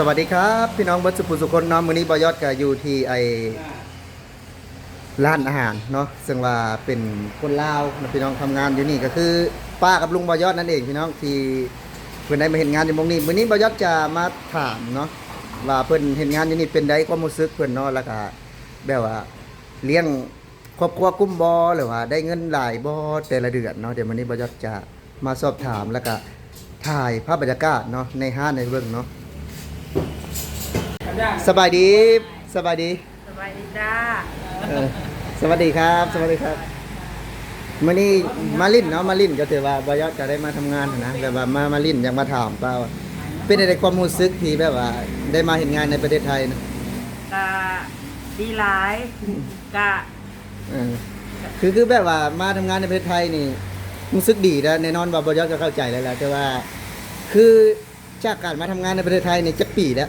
สวัสดีครับ พี่น้องเบัสุภุสุคนน้องมือนี้บอยอดก็อยู่ที่ไอร้านอาหารเนาะซึ่งว่าเป็นคนลาวนะพี่น้องทำงานอยู่นี่ก็คือป้ากับลุงบอยอดนั่นเองพี่น้องที่เพิ่อนได้มาเห็นงานอยู่มงนี้มือนี้บอยอดจะมาถามเนาะว่าเพิ่อนเห็นงานอยู่นี่เป็นได้ความรู้สึกเพิ่อนเนาะแล้วก็แบบว่าเลี้ยงครอบครัวกุ้มบ่หรือว่า ได้เงินหลายบ่แต่ละเดือนเนาะเดี๋ยวมือนี้บอยอดจะมาสอบถามแล้วก็ถ่ายภาพบรรยากาศเนาะในห้างในเรื่องเนาะ สบายดี สบายดี สบายดีจ้าเออสวัสดีครับ สวัสดีครับมื่อนี้มาลินเนาะมาลินก็ถือว่าบอยอดจะได้มาทำงานนะแบบว่ามามาลินอยากมาถามเปล่าว่าเป็นอะไรความรู้สึกที่แบบว่า ได้มาเห็นงานในประเทศไทยนะกะดีหลายกะเออคือคือแบบว่ามาทำงานในประเทศไทยนี่รู้สึกดีนะแน่นอนว่าบอยอดก็เข้าใจแล้วแหละแต่ว่า คือ จากการมาทำงานในประเทศไทยนี่จะปีแล้ว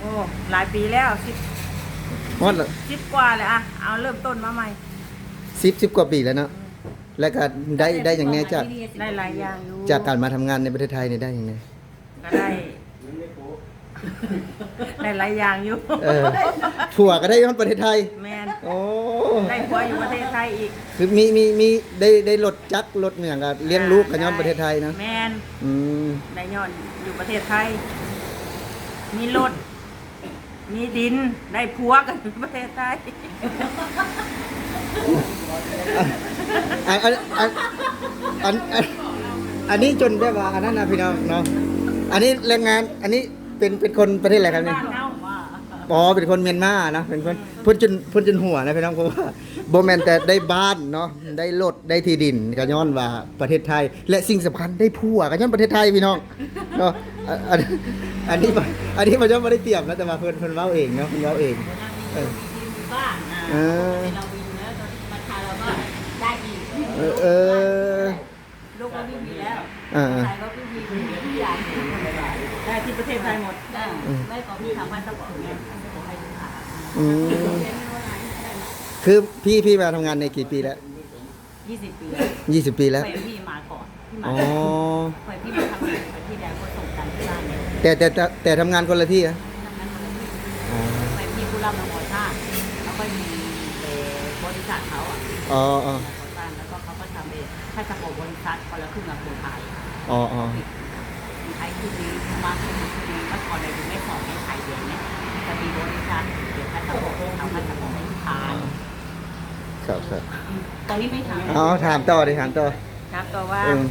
โอ้หลายปีแล้วสิบฮอดสิบกว่าเลยอะเอาเริ่มต้นมาใหม่สิบสิบกว่าปีแล้วเนาะแล้วก็ได้ได้อย่างแน่จากได้หลายอย่างอยู่จากการมาทำงานในประเทศไทยนี่ได้ยังไงก็ได้ ได้หลายอย่างอยู่เออถั่วก็ได้ย้อนประเทศไทย แมนโอ้ ได้ผัวอยู่ประเทศไทยอีกคือมีมีมีได้ได้รถจักรรถเนี่ยก็เลี้ยงลูกกันย้อนประเทศไทยนะแมนอืมได้ย้อนอยู่ประเทศไทย มีรถมีดินได้ผัวกันอยู่ประเทศไทยอันอันอันอันอันอันนี้จนได้ว่าอันนั้นนะพี่น้องเนาะอันนี้แรงงานอันนี้เป็นเป็นคนประเทศอะไรครับเนี่ยบ้านเฮาอ๋อเป็นคนเมียนมานะเป็นคน เพุ่นจนเพุ่นจนหัวนะพี่น้องเพราะว่าโบแมนแต่ได้บ้านเนาะได้รถได้ที่ดินก็ย้อนว่าประเทศไทย และสิ่งสำคัญได้ผัวก็ย้อนประเทศไทยพี่น้องเนาะอันอันอันนี้อันนี้มันจะไม่ได้เตรียมนะแต่ว่าเพิ่นเพิ่นเว้าเองเนาะเพิ่นเว้าเองเออบ้านอะเออเราวินแล้วตอนมาทานเราก็ได้อีกเออเออลูกก็วิ่งมีแล้วอ่าชายก็วิ่งมีทุกอย่างได้ที่ประเทศไทยหมดได้ไม่ก็มีทางบ้านตะบอกไงให้ลูกค้าอืม คือพี่พี่มาทำงานในกี่ปีแล้ว20ปียี่สิบปีแล้ว ไปพี่มาก่อนพี่มาอ๋อ ไปพี่มาทำงานไปที่แดงก็ส่งกันที่บ้านเนี่ยแต่แต่แต่แต่ทำงานคนละที่อะทำงานคนละที่อ๋อไปพี่ผู้รับน้ำหอชาติแล้วก็มีบริษัทเขาอะอ๋ออ๋อก่อสร้างแล้วก็เขาก็ทำเองให้สโปบริษัทคนละครึ่งกับคนไทยอ๋ออ๋อไทยคือนี้มาคือนี้เมื่อก่อนเลยอยู่ไม่สอนไม่ไทยเรียนเนี่ยจะมีบริษัทเดี๋ยวพัฒนาเอาพัฒนาให้ทาน ครับครับตอนนี้ไม่ทำอ๋อถามต่อเลยถามต่อครับตัวว่าเออ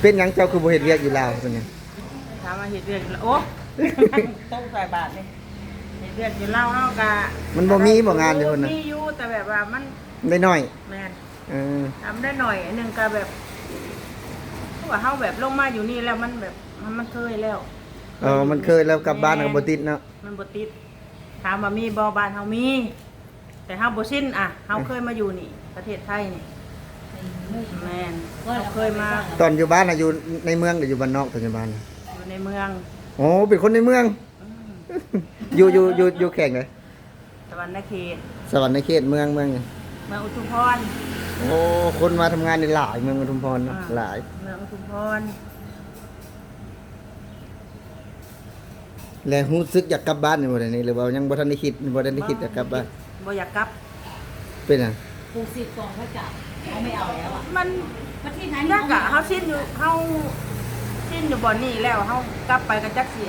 เป็นหยังเจ้าคือบ่เฮ็ดเวียกอยู่ลาวเป็นหยังถามมาเห็ดเวียกโอ้ต้องใส่บาทเลยเห็ดเวียกอยู่เล่าเฮากะมันบ่มีบ่งานเลยคนน่ะมีอยู่แต่แบบว่ามันได้น้อยแมนเออทำได้หน่อยอันหนึงก็แบบเพราะว่าเฮาแบบลงมาอยู่นี่แล้วมันแบบมันมันเคยแล้ว เออมันเคยแล้วกลับบ้านก็บ่ติดเนาะมันบ่ติดถามว่ามีบ่บ้านเฮามี แต่เฮาบ่สิ้นอะเฮาเคยมาอยู่นี่ ประเทศไทยนี่แม่นเฮาเคยมาตอนอยู่บ้านน่ะอยู่ในเมืองหรืออยู่บ้านนอกปัจจุบันอยู่ในเมืองโอ้เป็นคนในเมืองอืมอยู่อยู่อยู่อยู่แข่งเลยสวรรค์เขตสวรรค์ในเขตเมืองเมืองไงเมืองอุทุมพร โอ้คนมาทำงานในหลายเมืองอุทุมพรเนอะอ่า หลาย เมืองอุทุมพรแล้วรู้สึกอยากกลับบ้านในวันนี้หรือว่ายังบ่ทันได้คิดบ่ทันได้คิดอยากกลับบ้าน บ่อยากกลับ เป็นหยังปลูกสิบกองเขาจับเขาไม่เอาแล้วอะมันประเทศไทยยากอะเฮาสิ้นอยู่เฮาสิ้นอยู่บ่อนนี้แล้วเฮากลับไปก็จักสิ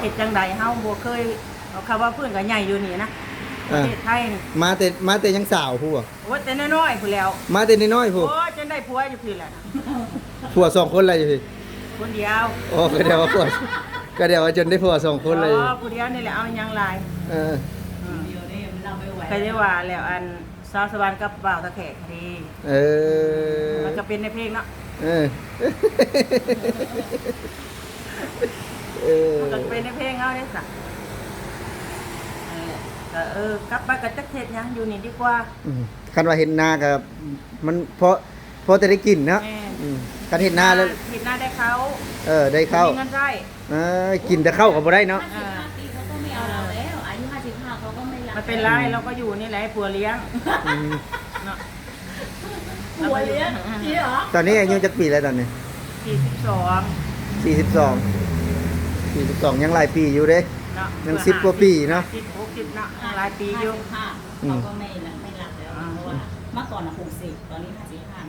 เฮ็ดจังใดเฮาบ่เคยเอาคำว่าเพิ่นก็ใหญ่อยู่นี่นะประเทศไทยนี่มาแต่มาแต่ยังสาวผู้อะโอ้แต่น้อยๆพุ่นแล้วมาแต่น้อยๆผู้โอ้จนได้ผัวอยู่พี่แหละนะผัวสองคนเลยอยู่พี่คนเดียวโอ้ก็เดี๋ยวว่าผัวก็เดี๋ยวว่าจนได้ผัวสองคนเลยอ๋อผู้เดียวนี่แหละเอาหยังหลาย เอออืมเดียวนี่ เราไม่ไหวก็ได้ว่าแล้วอันสาวสวรรค์กับบ่าวตะแขกดีเออมันก็เป็นในเพลงเนาะเออเออมันก็เป็นในเพลงเฮาได้สักก็เออกลับบ้านก็จักเฮ็ดหยังอยู่นี่ดีกว่าอืมคันว่าเห็นหน้ากับมันเพราะเพราะจะได้กินเนาะแม่อืมคันเห็นหน้าแล้วเฮ็ดหน้าได้เขาเออได้เข้ามีเงินได้เออกินแต่เข้ากับบ่ได้เนาะห้า ไม่รักมันเป็นไรเราก็อยู่นี่แหละให้ผัวเลี้ยงอืมเนาะหัวเลี้ยงจริงเหรอตอนนี้อายุจักปีแล้วตอนนี้42 42ปีสิบสองยังหลายปีอยู่เด้ เนาะยังสิบกว่าปีเนาะ สิบหกสิบเนาะหลายปีอยู่ ห้าเขาก็ไม่ละไม่รับแล้วเพราะว่าเมื่อก่อนอะหกสิบตอนนี้ห้าสิบห้า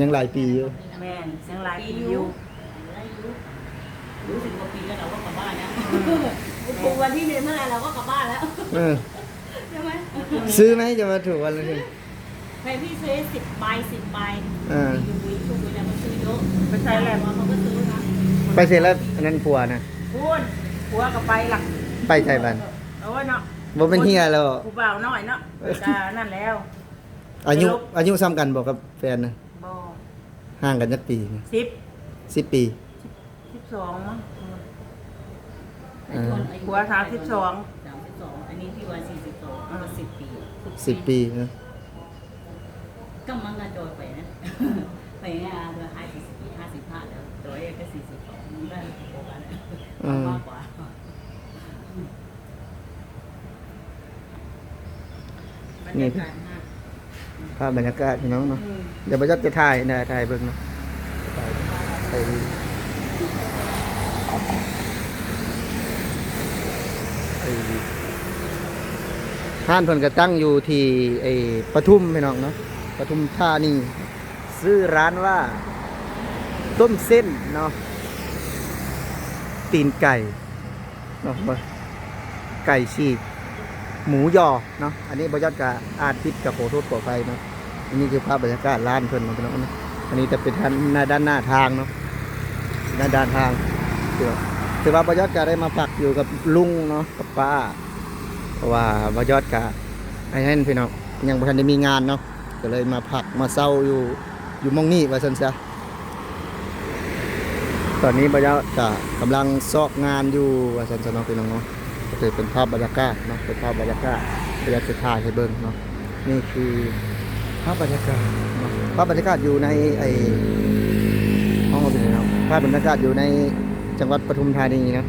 ยังหลายปีอยู่ แม่นยังหลายปีอยู่รู้สึกว่าปีแล้วเราก็กลับบ้านแล้ว ถูกวันที่หนึ่งเมื่อไหรเราก็กลับบ้านแล้วเออใช่ไหมซื้อไหมจะมาถูกวันละทีใครพี่ซื้อสิบใบสิบใบอ่าอยู่วิถูกเวลามันซื้อเยอะไปใช้แหละเขาก็ซื้อนะไปเสร็จแล้วอันนั้นผัวนะพูดผัวก็ไปหลักไปไทยบันโอ้ยเนาะบ่เป็นเฮียแล้วผู้บ่าวน้อยเนาะก็นั่นแล้วอายุอายุซ้ำกันบอกกับแฟนนะบ่ห่างกันจักปีสิบสิบปีสิบสองมั้งไอ้ตัวอายุ หัวสามสิบสองสามสิบสองอันนี้พี่วันสี่สิบสองก็สิบปีสิบปีนะก็มังกรโจยไปนะไปงานเพื่อห้าสิบปีห้าสิบห้าแล้วตัวเองก็สี่สิบสองได้โบกันมากกว่าบรรยากาศมากภาพบรรยากาศพี่น้องเนาะเดี๋ยวบรรยากาศจะถ่ายนะถ่ายเบิ่งเนาะไปไป ห้านเพิ่นก็ตั้งอยู่ที่ไอ้ปทุมพี่น้องเนาะปทุมธานีซื้อร้านว่า ต้มเส้นเนาะตีนไก่เนาะไก่ฉีกหมูยอเนาะอันนี้บยอดกับอาทิตย์กับโขอโทษขอไฟเนาะอันนี้คือภาพบรรยากาศร้านเพิ่นเนาะพี่น้องเนาะอันนี้จะเป็นทางหน้าด้านหน้าทางเนาะหน้าด้านทางถือว่า ถือว่าบยอดก็ได้มาพักอยู่กับลุงเนาะกับป้า เพราะว่าบยอดกะไอ้นั่นพี่น้องยังบ่ทันได้มีงานเนาะก็เลยมาพักมาเศร้าอยู่อยู่มองนี้ว่าซั่นซะตอนนี้บยอดก็กำลังซอกงานอยู่ว่าซั่นซะเนาะพี่น้องเนาะก็คือเป็นภาพบรรยากาศเนาะเป็นภาพบรรยากาศบรรยากาศถ่ายให้เบิ่งเนาะนี่คือภาพบรรยากาศเนาภาพบรรยากาศอยู่ในไอห้องเราเป็นไงเนาะภาพบรรยากาศอยู่ใน จังหวัดปทุมธานีนะ